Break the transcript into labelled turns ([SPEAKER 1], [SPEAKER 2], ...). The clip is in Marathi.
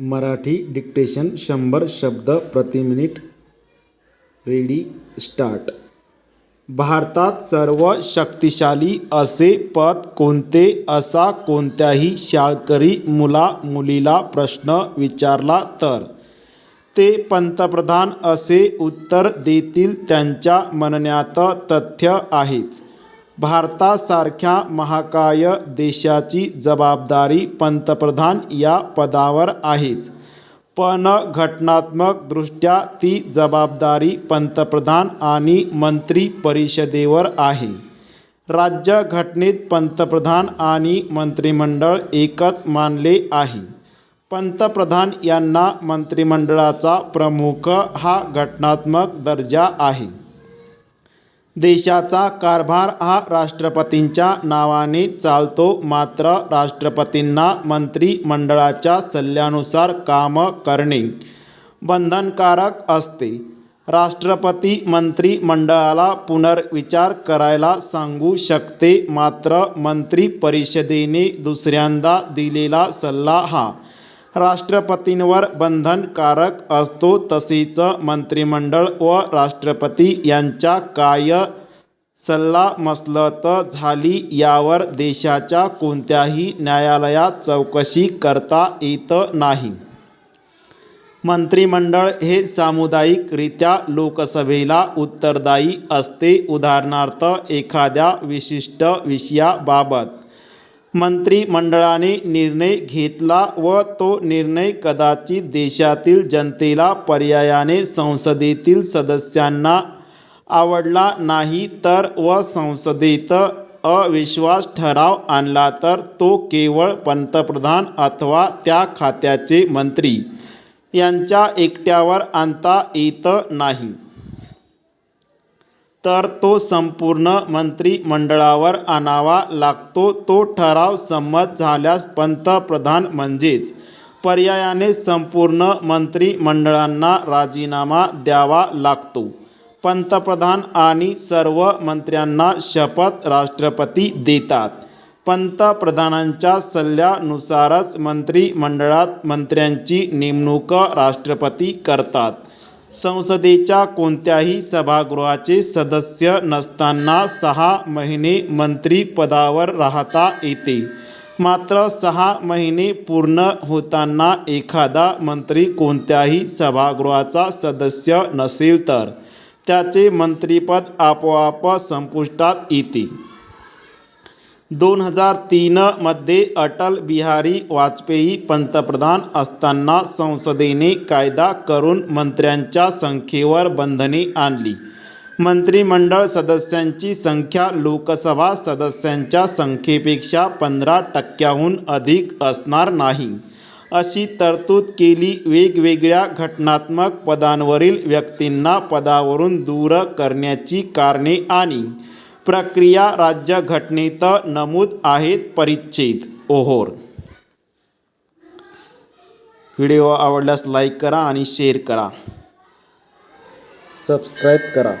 [SPEAKER 1] मराठी डिक्टेशन शंभर शब्द प्रति मिनिट. Ready start. भारतात सर्व शक्तिशाली असे पद कोणते असा कोणत्याही शाळकरी मुला मुलीला प्रश्न विचारला तर? ते पंतप्रधान असे उत्तर देतील त्यांच्या म्हणण्यात तथ्य आहेच. भारतासारख्या महाकाय देशाची जबाबदारी पंतप्रधान या पदावर आहेच. पण घटनात्मकदृष्ट्या ती जबाबदारी पंतप्रधान आणि मंत्री परिषदेवर आहे. राज्यघटनेत पंतप्रधान आणि मंत्रिमंडळ एकच मानले आहे. पंतप्रधान यांना मंत्रिमंडळाचा प्रमुख हा घटनात्मक दर्जा आहे. देशाचा कारभार हा राष्ट्रपतींच्या नावाने चालतो. मात्र राष्ट्रपतींना मंत्रिमंडळाच्या सल्ल्यानुसार काम करणे बंधनकारक असते. राष्ट्रपती मंत्रिमंडळाला पुनर्विचार करायला सांगू शकते. मात्र मंत्रिपरिषदेने दुसऱ्यांदा दिलेला सल्ला हा राष्ट्रपतींवर बंधनकारक असतो तसेच मंत्रिमंडळ व राष्ट्रपती यांच्या काय सल्लामसलत झाली यावर देशाच्या कोणत्याही न्यायालयात चौकशी करता येत नाही. मंत्रिमंडळ हे सामुदायिकरित्या लोकसभेला उत्तरदायी असते. उदाहरणार्थ एखाद्या विशिष्ट विषयाबाबत मंत्रिमंडळाने निर्णय घेतला व तो निर्णय कदाचित देशातील जनतेला पर्यायाने संसदेतील सदस्यांना आवडला नाही तर व संसदेत अविश्वास ठराव आणला तर तो केवळ पंतप्रधान अथवा त्या खात्याचे मंत्री यांच्या एकट्यावर आणता येत नाही. तर तो संपूर्ण मंत्रिमंडळावर आणावा लागतो. तो ठराव संमत झाल्यास पंतप्रधान म्हणजेच पर्यायाने संपूर्ण मंत्रिमंडळांना राजीनामा द्यावा लागतो. पंतप्रधान आणि सर्व मंत्र्यांना शपथ राष्ट्रपती देतात. पंतप्रधानांच्या सल्ल्यानुसारच मंत्रिमंडळात मंत्र्यांची नेमणूक राष्ट्रपती करतात. संसदेच्या कोणत्याही सभागृहाचे सदस्य नसताना सहा महिने मंत्रीपदावर राहता येते. मात्र सहा महिने पूर्ण होताना एखादा मंत्री कोणत्याही सभागृहाचा सदस्य नसेल तर त्याचे मंत्रिपद आपोआप संपुष्टात येते. दोन हजार तीनमध्ये अटल बिहारी वाजपेयी पंतप्रधान असताना संसदेने कायदा करून मंत्र्यांच्या संख्येवर बंधने आणली. मंत्रिमंडळ सदस्यांची संख्या लोकसभा सदस्यांच्या संख्येपेक्षा पंधरा टक्क्याहून अधिक असणार नाही. अशी तरतूद केली. वेगवेगळ्या घटनात्मक पदांवरील व्यक्तींना पदावरून दूर करण्याची कारणे आणि प्रक्रिया राज्यघटनेत नमूद आहेत परिच्छेद. ओहोर. व्हिडिओ आवडल्यास लाईक करा आणि शेअर करा. सबस्क्राईब करा.